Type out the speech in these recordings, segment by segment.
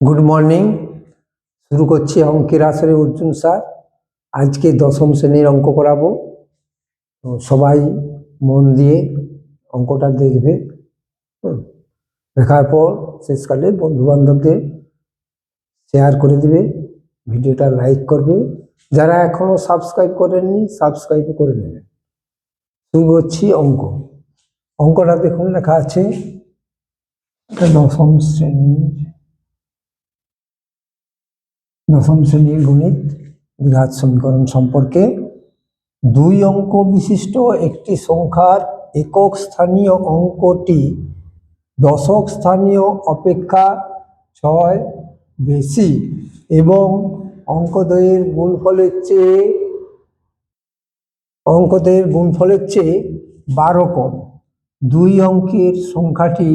Good morning শুরু করছি অঙ্কের আসরে অর্জুন স্যার। আজকে দশম শ্রেণির অঙ্ক করাবো। তো সবাই মন দিয়ে অঙ্কটা দেখবে। দেখার পর শেষকালে বন্ধু বান্ধবদের শেয়ার করে দিবে। ভিডিওটা লাইক করবে। যারা এখনও সাবস্ক্রাইব করেননি সাবস্ক্রাইব করে নেবে। শুরু করছি অঙ্ক। অঙ্কটা দেখুন লেখা আছে। দশম শ্রেণির দশম শ্রেণির গণিত দ্বিঘাত সমীকরণ সম্পর্কে দুই অঙ্ক বিশিষ্ট একটি সংখ্যার একক স্থানীয় অঙ্কটি দশক স্থানীয় অপেক্ষা ছয় বেশি এবং অঙ্কদ্বয়ের গুণফলের চেয়ে অঙ্কদের গুণফলের চেয়ে বারো কম। দুই অঙ্কের সংখ্যাটি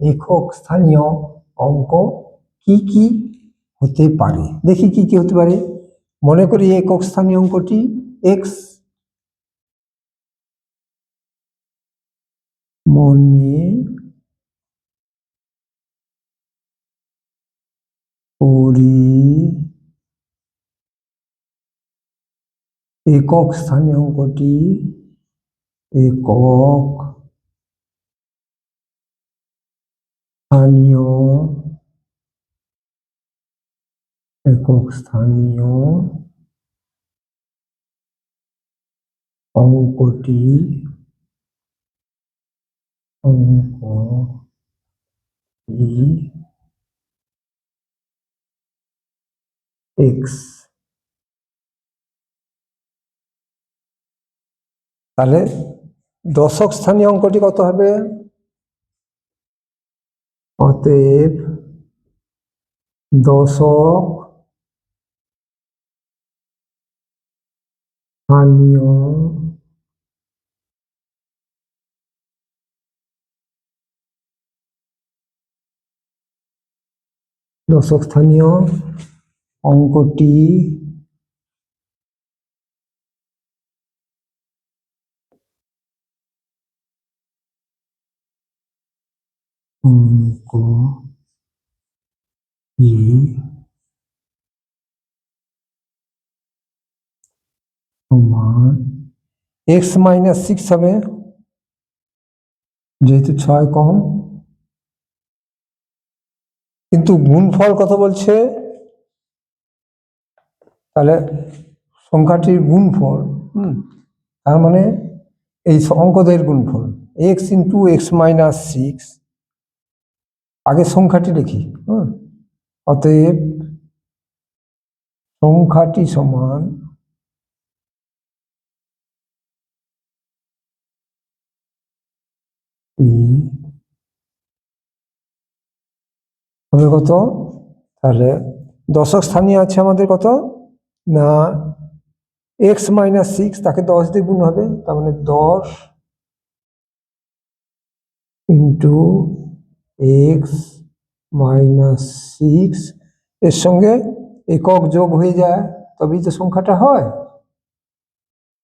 একক স্থানীয় অঙ্ক। কি কি হতে পারে। দেখি কি কি হতে পারে। মনে করি একক স্থানীয় অঙ্কটি এক্স মনে করি একক স্থানীয় অঙ্কটি একক স্থানীয় একক স্থানীয় অঙ্কটি অঙ্কটি এক্স। তাহলে দশক স্থানীয় অঙ্কটি কত হবে? অতএব দশক স্থানীয় দশক স্থানীয় অঙ্কটি অঙ্কটি সমান এক্স মাইনাস সিক্স হবে। যেহেতু ছয় কম কিন্তু গুণফল কত বলছে? তাহলে সংখ্যাটির গুণফল, হুম, তার মানে এই অঙ্কদের গুণফল। X into x minus six আগে সংখ্যাটি লিখি, হুম, অতএব সংখ্যাটি সমান হবে কত? তাহলে দশক স্থানীয় আছে আমাদের কত? না এক্স মাইনাস সিক্স তাকে দশ দিয়ে গুণ হবে, তার মানে দশ ইন্টু এক্স মাইনাস সিক্স এর সঙ্গে একক যোগ হয়ে যায়, তবেই তো সংখ্যাটা হয়।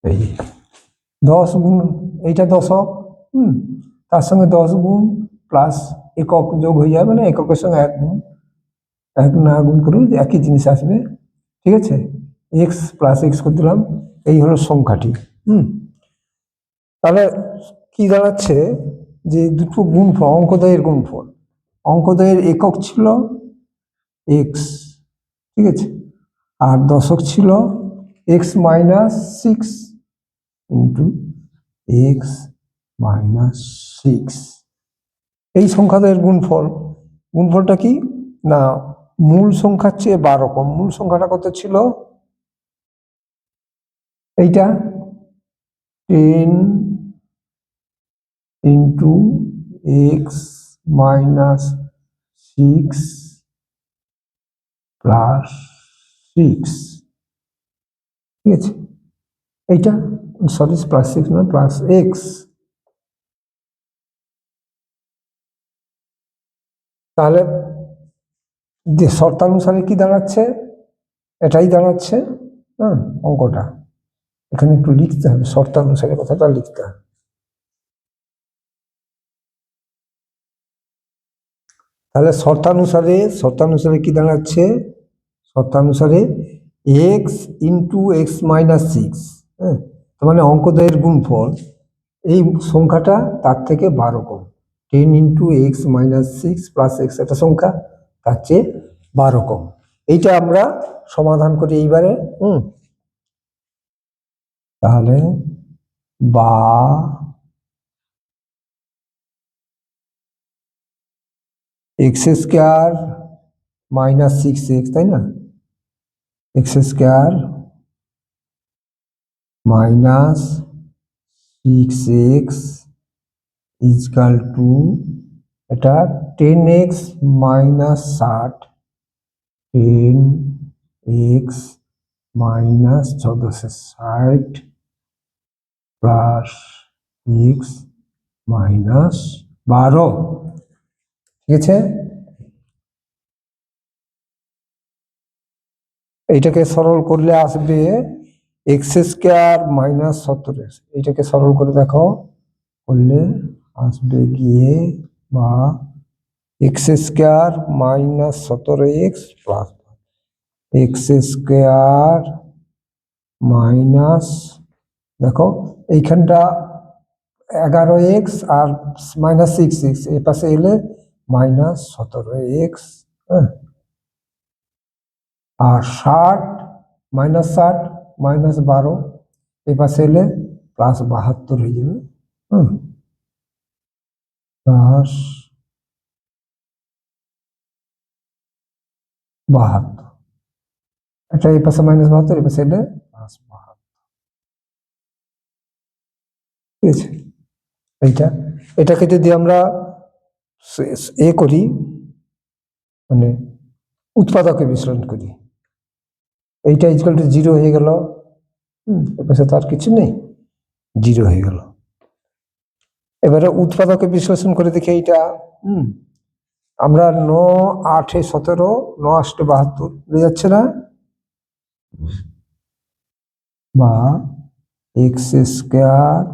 এই দশ গুণ, এইটা দশক, হুম, তার সঙ্গে দশ গুণ প্লাস একক যোগ হয়ে যাবে না, এককের সঙ্গে এক গুণ। এক না গুণ করুন, একই জিনিস আসবে। ঠিক আছে? এক্স প্লাস এক্স করে দিলাম, এই হলো সংখ্যাটি, হুম? তাহলে কি দাঁড়াচ্ছে? যে দুটো গুণফল, অঙ্কদয়ের গুণফল। অঙ্কদয়ের একক ছিল এক্স ঠিক আছে? আর দশক ছিল x minus six into x minus six এই সংখ্যাদের গুণফল, গুণফলটা কি? না, মূল সংখ্যার চেয়ে বারো কম মূল সংখ্যাটা কত ছিল? এইটা? Ten into x minus six plus six. ঠিক আছে? এইটা? সরি, প্লাস সিক্স না প্লাস এক্স। তাহলে যে শর্তানুসারে কি দাঁড়াচ্ছে? এটাই দাঁড়াচ্ছে হ্যাঁ অঙ্কটা। এখানে একটু লিখতে হবে, শর্তানুসারে কথাটা লিখতে হবে। তাহলে শর্তানুসারে শর্তানুসারে কি দাঁড়াচ্ছে? শর্তানুসারে x into x minus six হ্যাঁ তার মানে অঙ্কদয়ের গুণফল, এই সংখ্যাটা তার থেকে বারো কম ten into x minus six plus x একটা সংখ্যা, তার চেয়ে বারো কম। এইটা আমরা সমাধান করি এইবারে, হুম? তাহলে বা x square minus six x তাই না? X square minus six x equal to এটা টেন এক্স মাইনাস ষাট টেন এক্স মাইনাস চোদ্দোশো ষাট প্লাস এক্স মাইনাস বারো। ঠিক আছে? এইটাকে সরল করলে আসবে এক্স স্কোয়ার মাইনাস সত্তর। এক্স এইটাকে সরল করে দেখো। করলে আসবে গিয়ে বা এক্স স্কোয়ার মাইনাস সতেরো x plus x square minus দেখো এইখানটা এগারো এক্স আর মাইনাস সিক্স সিক্স এ পাশে এলে মাইনাস সতেরো এক্স হ্যাঁ আর ষাট মাইনাস ষাট মাইনাস বারো এ পাশে এলে প্লাস বাহাত্তর হয়ে যাবে। হুম। প্লাস বাহাত্তর। এটা এই পাশে মাইনাস বাহাত্তর, এই পাশে প্লাস বাহাত্তর। ঠিক আছে এইটা। এটাকে যদি আমরা এ করি মানে উৎপাদকে বিশ্লেষণ করি, এইটা ইজকাল টু জিরো হয়ে গেল। হুম এপাশে তো আর কিছু নেই। জিরো হয়ে গেল। এবারে উৎপাদকে বিশ্লেষণ করে দেখি এইটা। হুম। আমরা ন আটে সতেরো, ন আষ্টে বাহাত্তর, বুঝে যাচ্ছে না? বা x square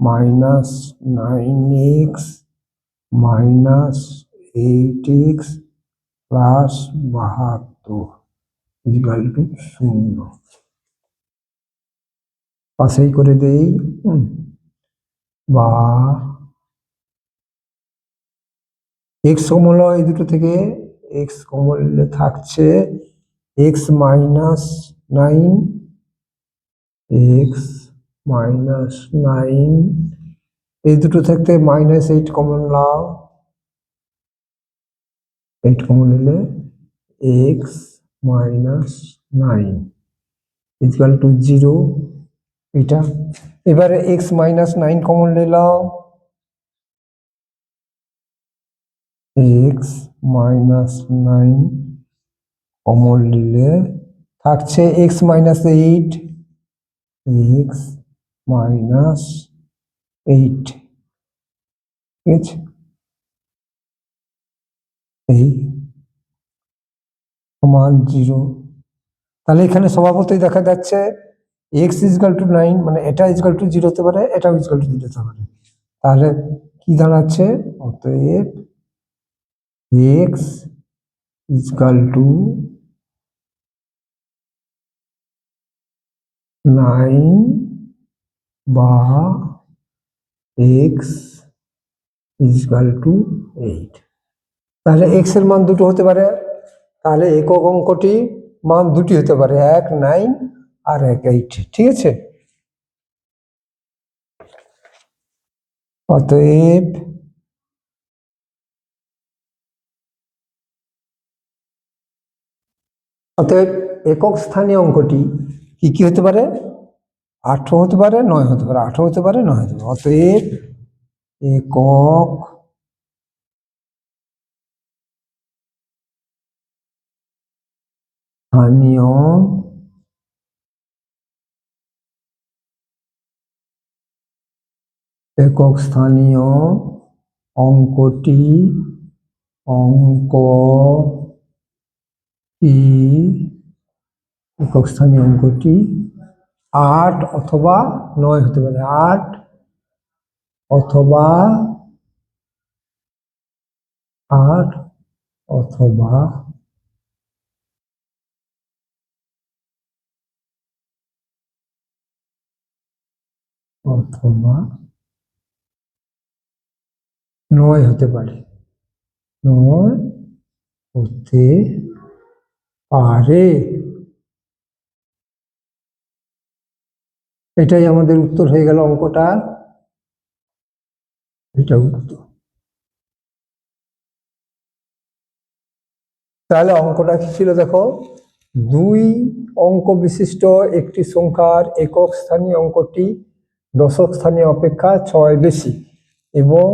minus nine x minus eight x plus বাহাত্তর ইজিক্যাল টু শূন্য। পাশেই করে দেই বা এক্স কমল এই দুটো থেকে এক্স কমলে থাকছে x minus nine x minus nine এই দুটো থাকতে মাইনাস এইট কমন নাও এইট কমন নিলে x minus nine equal to zero এটা। এবারে এক্স মাইনাস নাইন কমন নিলাম এক্স মাইনাস নাইন কমন নিলে থাকছে x minus eight x minus eight ঠিক আছে? এই সমান জিরো তাহলে এখানে স্বভাবতই দেখা যাচ্ছে এক্স ইজকাল টু নাইন মানে এটা ইজকাল টু জিরো হতে পারে, এটাও ইজকাল টু জিরো হতে পারে। তাহলে কি দাঁড়াচ্ছে? অতএব এক্স ইজকাল টু নাইন বা এক্স ইজকাল টু এইট তাহলে এক্সের মান দুটো হতে পারে। তাহলে একক অঙ্কটি মান দুটি হতে পারে। এক নাইন আর এক এইট ঠিক আছে? অতএব অতএব একক স্থানীয় অঙ্কটি কি কি হতে পারে? আঠারো হতে পারে, নয় হতে পারে, আঠারো হতে পারে, নয় হতে পারে। অতএব একক স্থানীয় একক স্থানীয় অঙ্কটি অঙ্ক টি একক স্থানীয় অঙ্কটি আট অথবা নয় হতে পারে। আট অথবা আট অথবা অথবা নয় হতে পারে। নয় হতে পারে। এটাই আমাদের উত্তর হয়ে গেল অঙ্কটা। এটা উত্তর। তাহলে অঙ্কটা কি ছিল দেখো? দুই অঙ্ক বিশিষ্ট একটি সংখ্যার একক স্থানীয় অঙ্কটি দশক স্থানীয় অপেক্ষা ছয় বেশি এবং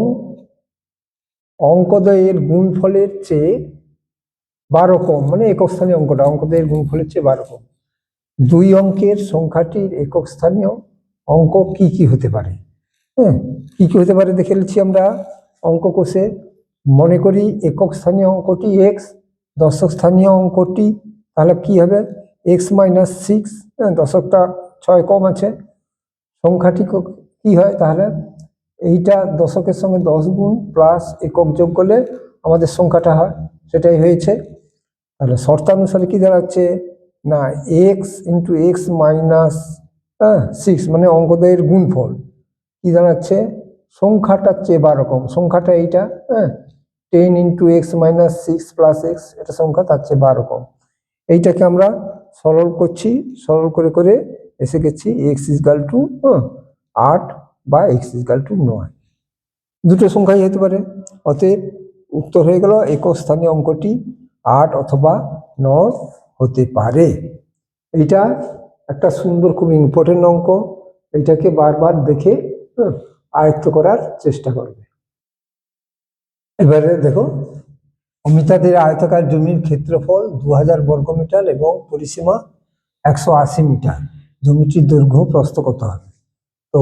অঙ্কদয়ের গুণফলের চেয়ে বারো কম মানে একক স্থানীয় অঙ্কটা অঙ্কদয়ের গুণফলের চেয়ে বারো কম দুই অঙ্কের সংখ্যাটির একক স্থানীয় অঙ্ক কি কি হতে পারে? হ্যাঁ কি কি হতে পারে দেখে নিচ্ছি আমরা অঙ্ক কোষে। মনে করি একক স্থানীয় অঙ্কটি এক্স দশক স্থানীয় অঙ্কটি, তাহলে কি হবে? এক্স মাইনাস সিক্স হ্যাঁ দশকটা ছয় কম আছে। সংখ্যাটি কি হয় তাহলে? এইটা দশকের সঙ্গে দশ গুণ প্লাস একক যোগ করলে আমাদের সংখ্যাটা হয়, সেটাই হয়েছে। তাহলে শর্তানুসারে কি দাঁড়াচ্ছে? না এক্স ইন্টু এক্স মাইনাস হ্যাঁ সিক্স মানে অঙ্কদয়ের গুণফল। কি দাঁড়াচ্ছে? সংখ্যাটার চেয়ে বা রকম। সংখ্যাটা এইটা হ্যাঁ ten into x minus six plus x এটা সংখ্যা তার চেয়ে বা রকম। এইটাকে আমরা সরল করছি, সরল করে করে এসে গেছি এক্স ইজগাল টু হ্যাঁ আট বা এক্স ইজগাল টু নয়। দুটো সংখ্যাই হতে পারে। অতএব উত্তর হয়ে গেল একক স্থানীয় অঙ্কটি। আট অথবা নয় হতে পারে। এইটা একটা সুন্দর, খুব ইম্পর্টেন্ট অঙ্ক। এইটাকে বারবার দেখে আয়ত্ত করার চেষ্টা করবে। এবারে দেখো, অমিতাদের আয়তাকার জমির ক্ষেত্রফল দু হাজার বর্গমিটার এবং পরিসীমা একশো আশি মিটার। জমিটির দৈর্ঘ্য প্রস্থ কত হবে? তো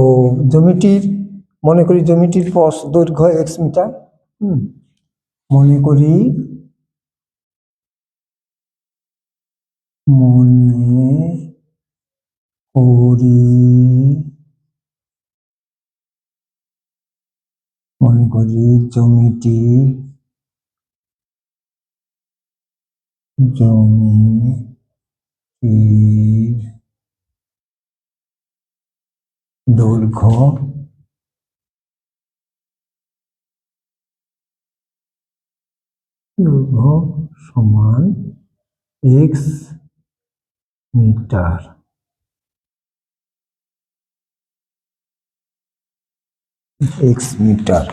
জমিটির, মনে করি জমিটির পস দৈর্ঘ্য এক্স মিটার। হুম, মনে করি মনে করি। মনে করি জমিটি জমিটির দৈর্ঘ্য দৈর্ঘ্য সমান এক্স মিটার। এক্স মিটার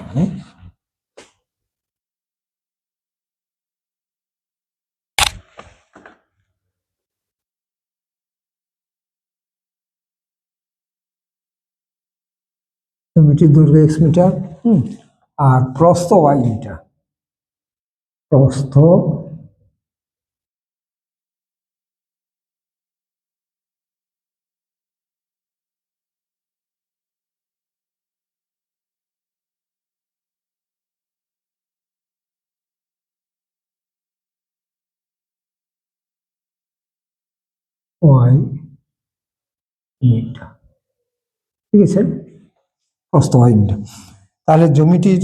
জমিটির দৈর্ঘ্য এক্স মিটার আর প্রস্থ ওয়াই মিটার। প্রস্থ ওয়াই মিটার ঠিক আছে? প্রস্থ ওয়াই মিটার তাহলে জমিটির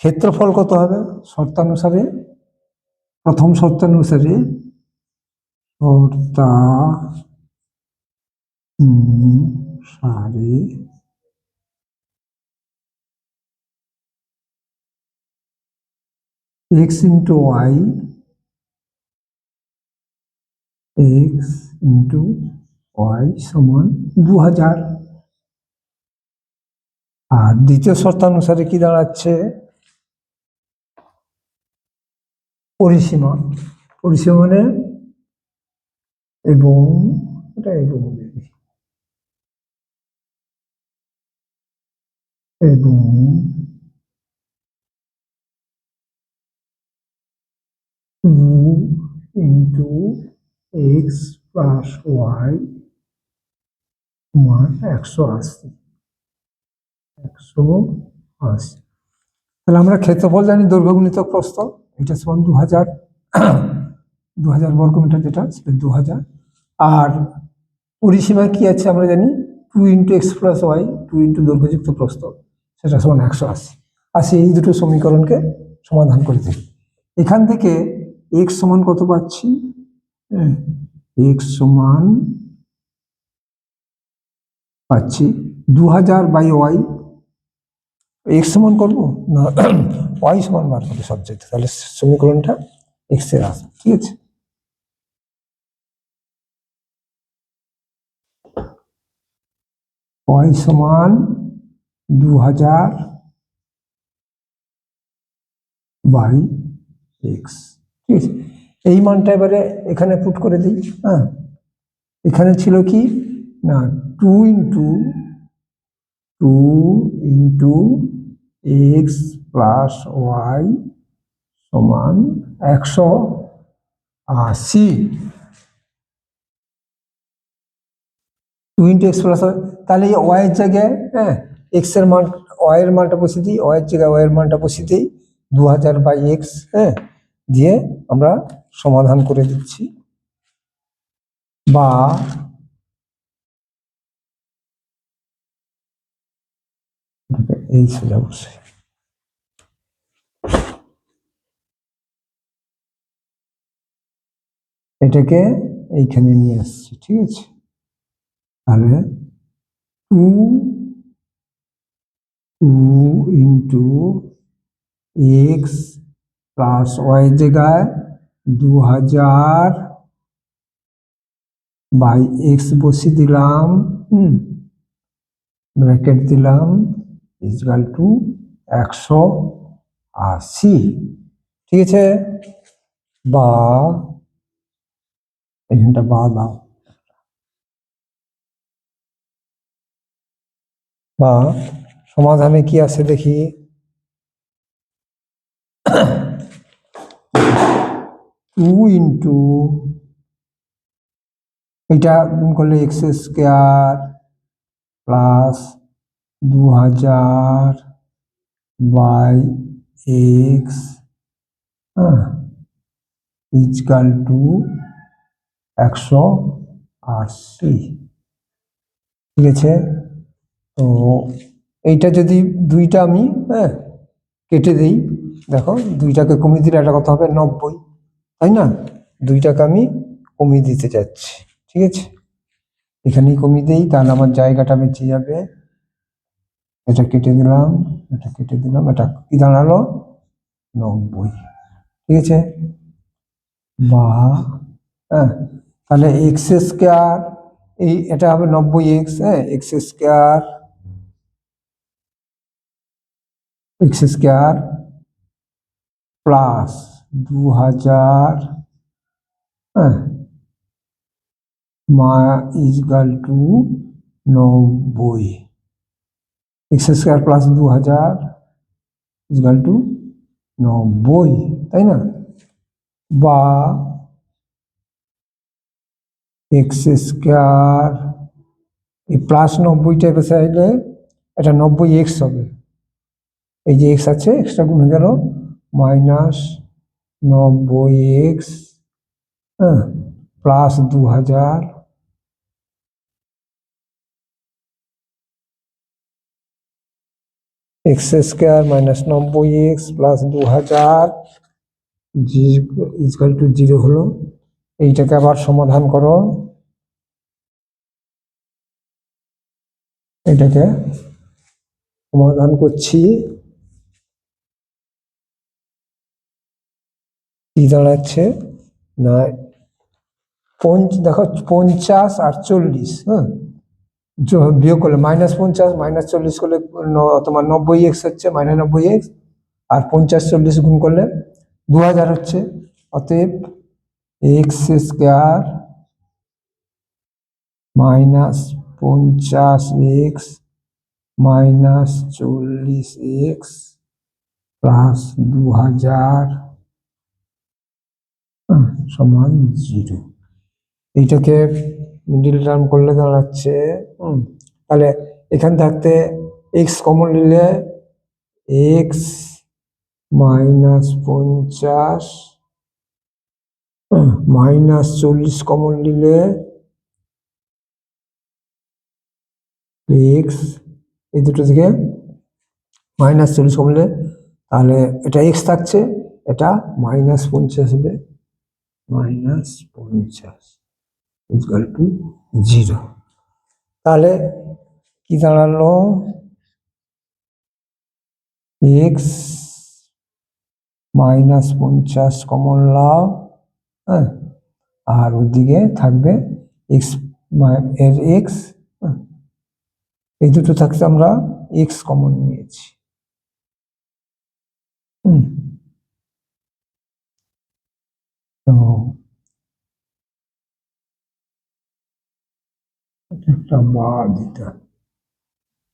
ক্ষেত্রফল কত হবে? শর্তানুসারে, প্রথম শর্তানুসারে শর্তানুসারে x into y x into y সমান দু হাজার। আর দ্বিতীয় শর্তানুসারে কি দাঁড়াচ্ছে? পরিসীমা। পরিসীমা এবং এটা এবং। এবং ইন্টু এক্স প্লাস ওয়াই সমান একশো আশি। একশো আশি। তাহলে আমরা ক্ষেত্রফল জানি দৈর্ঘ্য গুণিতক প্রস্থ। এটা সমান দু হাজার দু হাজার বর্গমিটার যেটা, সেটা দু হাজার আর পরিসীমায় কি আছে আমরা জানি? Two into x plus y, two into দৈর্ঘ্যযুক্ত প্রস্থ। সেটা সমান একশো আশি। আশি এই দুটো সমীকরণকে সমাধান করে দিই। এখান থেকে এক্স সমান কত পাচ্ছি? হ্যাঁ এক্স সমান পাচ্ছি দু হাজার বাই ওয়াই এক্স সমান করব না ওয়াই সমান বার করব সবজেক্ট তাহলে সমীকরণটা এক্সের আসবে ঠিক আছে ওয়াই সমান দু হাজার বাই এক্স ঠিক আছে এই মানটা এবারে এখানে পুট করে দিই হ্যাঁ? এখানে ছিল কি? না two into two into x plus y সমান একশো আশি। টু ইন্টু এক্স প্লাস তাহলে এই ওয়াইয়ের জায়গায় হ্যাঁ এক্সের মান ওয়াই এর মানটা বসিয়ে দিই ওয়াইয়ের জায়গায় ওয়াই এর মানটা বসিয়ে দিই দু হাজার বাই এক্স হ্যাঁ? দিয়ে আমরা সমাধান করে দিচ্ছি। বা এই সোজা বসে এটাকে এইখানে নিয়ে আসছি, ঠিক আছে? তাহলে two two into x plus y জায়গায় দু হাজার বাই এক্স বসিয়ে দিলাম, হুম, ব্র্যাকেট দিলাম ইজকাল টু একশো আশি, ঠিক আছে? বা এখানটা বা দাও। বা সমাধানে কি আছে দেখি? টু ইন্টু এটা গুণ করলে এক্স স্কোয়ার প্লাস দু হাজার বাই এক্স হ্যাঁ ইজকাল টু একশো আশি। ঠিক আছে? তো এইটা যদি দুইটা আমি হ্যাঁ কেটে দিই, দেখো, দুইটাকে কমিয়ে দিলে এটা কত হবে নব্বই। তাই না? দুই টাকা আমি কমিয়ে দিতে যাচ্ছি ঠিক আছে? এখানেই কমিয়ে দিই, তাহলে আমার জায়গাটা বেঁচে যাবে। এটা কেটে দিলাম, এটা কেটে দিলাম, এটা কি দাঁড়াল? নব্বই, ঠিক আছে? বা হ্যাঁ তাহলে এক্স স্কোয়ার এই এটা হবে নব্বই এক্স হ্যাঁ x square x square plus দু হাজার হ্যাঁ মা ইজগাল টু নব্বই। এক্স স্কোয়ার প্লাস দু হাজার ইজগাল টু নব্বই, তাই না? বা এক্স স্কোয়ার এই প্লাস নব্বইটা বসে আইলে এটা নব্বই এক্স হবে। এই যে এক্স আছে এক্সটা গুণ হয়ে গেল মাইনাস নব্বই এক্স হ্যাঁ প্লাস দু হাজার এক্স স্কোয়ার মাইনাস নব্বই এক্স প্লাস দু হাজার ইজকাল টু জিরো হলো। এইটাকে আবার সমাধান করো। এটাকে সমাধান করছি। কি দাঁড়াচ্ছে না দেখো, পঞ্চাশ আর চল্লিশ হ্যাঁ? বিয়োগ করলে মাইনাস পঞ্চাশ মাইনাস চল্লিশ করলে তোমার নব্বই এক্স হচ্ছে মাইনাস নব্বই এক্স আর পঞ্চাশ, চল্লিশ গুণ করলে দু হাজার হচ্ছে, অতএব এক্স স্কোয়ার মাইনাস পঞ্চাশ এক্স মাইনাস চল্লিশ এক্স প্লাস দু হাজার সমান জিরো। এইটাকে মিডিল টার্ম করলে দাঁড়াচ্ছে তাহলে এখান থাকতে এক্স কমন নিলে এক্স মাইনাস পঞ্চাশ মাইনাস চল্লিশ কমন নিলে এক্স এই দুটো থেকে মাইনাস চল্লিশ কমলে তাহলে এটা এক্স থাকছে, এটা মাইনাস পঞ্চাশ হবে। মাইনাস পঞ্চাশ। ইকুয়াল টু জিরো তাহলে কি দাঁড়াল? এক্স মাইনাস পঞ্চাশ কমন লাভ হ্যাঁ? আর ওদিকে থাকবে এক্সের এক্স এই দুটো থাকতে আমরা এক্স কমন নিয়েছি। হুম। এটা একটা বাদ এটা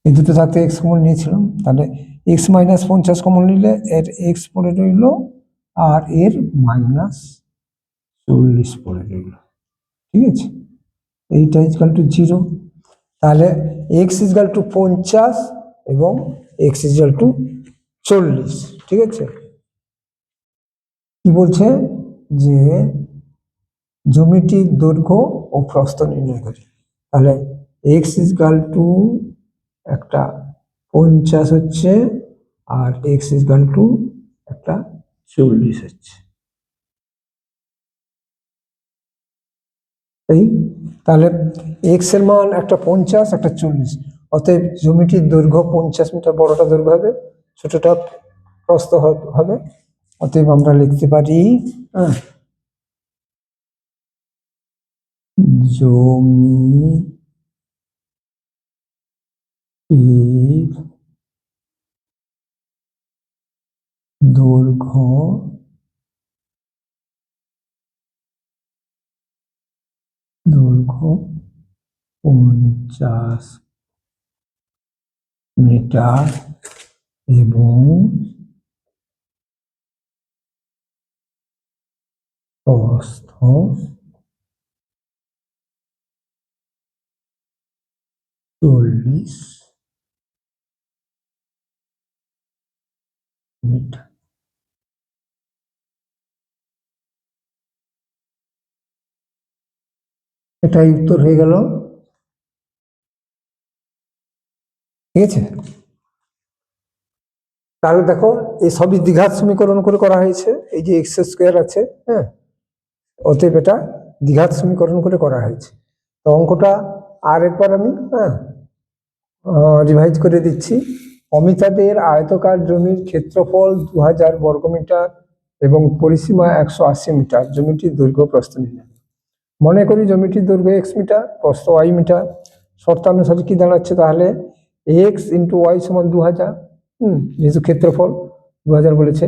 এই দুটো থাকতে এক্স কমন নিয়েছিলাম, তাহলে এক্স মাইনাস পঞ্চাশ কমন নিলে এর এক্স পড়ে রইল আর এর মাইনাস চল্লিশ পড়ে রইল। ঠিক আছে? এইটা ইজকাল টু জিরো তাহলে এক্স ইজকাল টু পঞ্চাশ এবং এক্স ইজকাল টু চল্লিশ। ঠিক আছে? কি বলছে? যে জমিটির দৈর্ঘ্য ও প্রস্থ নির্ণয় করি। তাহলে এক্স ইজকাল টু একটা পঞ্চাশ হচ্ছে আর এক্স ইজকাল টু একটা চল্লিশ হচ্ছে। এই, তাহলে এক্সের মান একটা পঞ্চাশ, একটা চল্লিশ। অতএব জমিটির দৈর্ঘ্য পঞ্চাশ মিটার বড়টা দৈর্ঘ্য হবে, ছোটটা প্রস্থ হবে। অতএব আমরা লিখতে পারি জমি দৈর্ঘ্য দৈর্ঘ্য পঞ্চাশ মিটার এবং প্রস্থ চল্লিশ মিটার। এটাই উত্তর হয়ে গেল। ঠিক আছে? তাহলে দেখো, এই সবই দ্বিঘাত সমীকরণ করে করা হয়েছে। এই যে এক্স স্কোয়ার আছে হ্যাঁ? অতএব এটা দ্বিঘাত সমীকরণ করে করা হয়েছে। তো অঙ্কটা আর একবার আমি হ্যাঁ রিভাইজ করে দিচ্ছি। অমিতাদের আয়তকার জমির ক্ষেত্রফল দু হাজার বর্গমিটার এবং পরিসীমা একশো আশি মিটার। জমিটির দৈর্ঘ্য প্রস্থ নির্ণয়। মনে করি জমিটির দৈর্ঘ্য এক্স মিটার, প্রস্থ ওয়াই মিটার। শর্তানুসারে কি দাঁড়াচ্ছে তাহলে? এক্স ইন্টু ওয়াই সমান দু হাজার হুম, যেহেতু ক্ষেত্রফল দু হাজার বলেছে।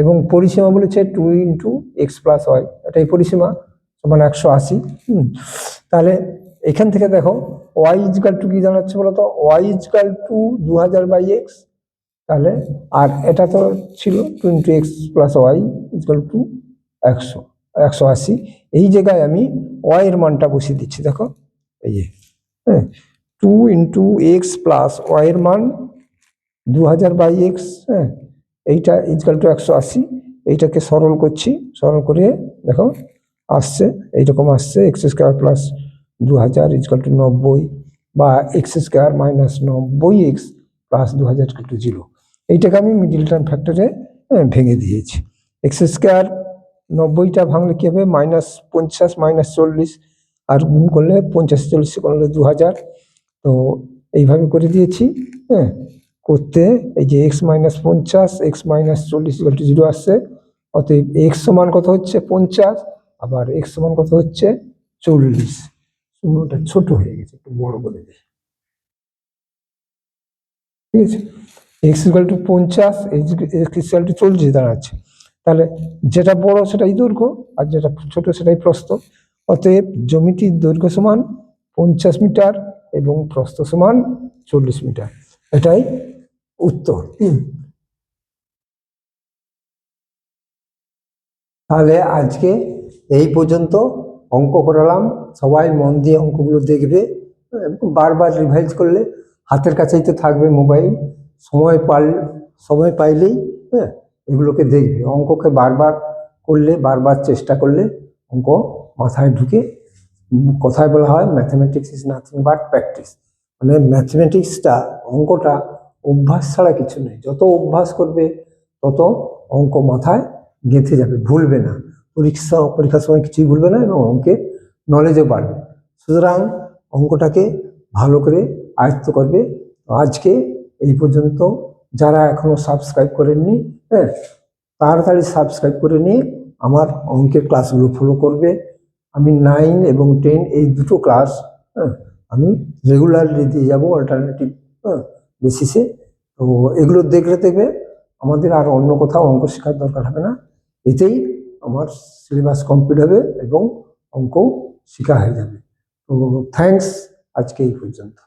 এবং পরিসীমা বলেছে two into x plus y এটা এই পরিসীমা সমান একশো আশি। তাহলে এখান থেকে দেখো ওয়াই ইজকাল টু কি জানাচ্ছে বলতো? ওয়াই ইজকাল টু দু হাজার বাই এক্স তাহলে, আর এটা তো ছিল two into x plus y equal to একশো একশো আশি। এই জায়গায় আমি ওয়াই এর মানটা বসিয়ে দিচ্ছি, দেখো। এই যে হ্যাঁ two into x plus y এর মান দু হাজার বাই এক্স হ্যাঁ। এইটা ইজকাল টু একশো আশি, এইটাকে সরল করছি, সরল করে দেখো আসছে, এইরকম আসছে, এক্স স্কোয়ার প্লাস দু হাজার ইজকাল টু নব্বই বা এক্স স্কোয়ার মাইনাস নব্বই এক্স প্লাস দু হাজার টু জিরো। এইটাকে আমি মিডিল টার্ম ফ্যাক্টরে ভেঙে দিয়েছি। এক্স স্কোয়ার নব্বইটা ভাঙলে কী হবে? মাইনাস পঞ্চাশ, মাইনাস চল্লিশ, আর গুণ করলে পঞ্চাশ, চল্লিশ করলে দু হাজার তো এইভাবে করে দিয়েছি হ্যাঁ করতে, এই যে এক্স মাইনাস পঞ্চাশ এক্স মাইনাস চল্লিশ টু জিরো আসছে, অতএব এক্স সমান কত হচ্ছে? পঞ্চাশ, আবার এক্স সমান কত হচ্ছে? চল্লিশ। শূন্যটা ছোট হয়ে গেছে, একটু বড় করে দিই ঠিক আছে? এক্স ইকুয়াল টু পঞ্চাশ এক্স টু চল্লিশ দাঁড়াচ্ছে। তাহলে যেটা বড় সেটাই দৈর্ঘ্য, আর যেটা ছোট সেটাই প্রস্থ। অতএব জমিটির দৈর্ঘ্য সমান পঞ্চাশ মিটার এবং প্রস্থ সমান চল্লিশ মিটার। এটাই উত্তর। তাহলে আজকে এই পর্যন্ত অঙ্ক করালাম। সবাই মন দিয়ে অঙ্কগুলো দেখবে বারবার রিভাইজ করলে হাতের কাছেই তো থাকবে মোবাইল সময় পাল, সময় পাইলেই হ্যাঁ এগুলোকে দেখবে। অঙ্ককে বারবার করলে, বারবার চেষ্টা করলে অঙ্ক মাথায় ঢুকে কথায় বলা হয় mathematics is nothing but practice মানে ম্যাথমেটিক্সটা অঙ্কটা অভ্যাস ছাড়া কিছু নেই। যত অভ্যাস করবে, তত অঙ্ক মাথায় গেঁথে যাবে, ভুলবে না। পরীক্ষা, পরীক্ষার সময় কিছুই ভুলবে না এবং অঙ্কে নলেজও বাড়বে। সুতরাং অঙ্কটাকে ভালো করে আয়ত্ত করবে। আজকে এই পর্যন্ত। যারা এখনও সাবস্ক্রাইব করেননি হ্যাঁ তাড়াতাড়ি সাবস্ক্রাইব করে নিয়ে আমার অঙ্কের ক্লাসগুলো ফলো করবে। আমি নাইন এবং টেন এই দুটো ক্লাস হ্যাঁ আমি রেগুলারলি দিয়ে যাব অল্টারনেটিভ হ্যাঁ বেসিসে তো এগুলো দেখলে দেখবে আমাদের আর অন্য কোথাও অঙ্ক শেখার দরকার হবে না। এতেই আমার সিলেবাস কমপ্লিট হবে এবং অঙ্ক শেখা হয়ে যাবে। তো থ্যাংকস আজকে এই পর্যন্ত।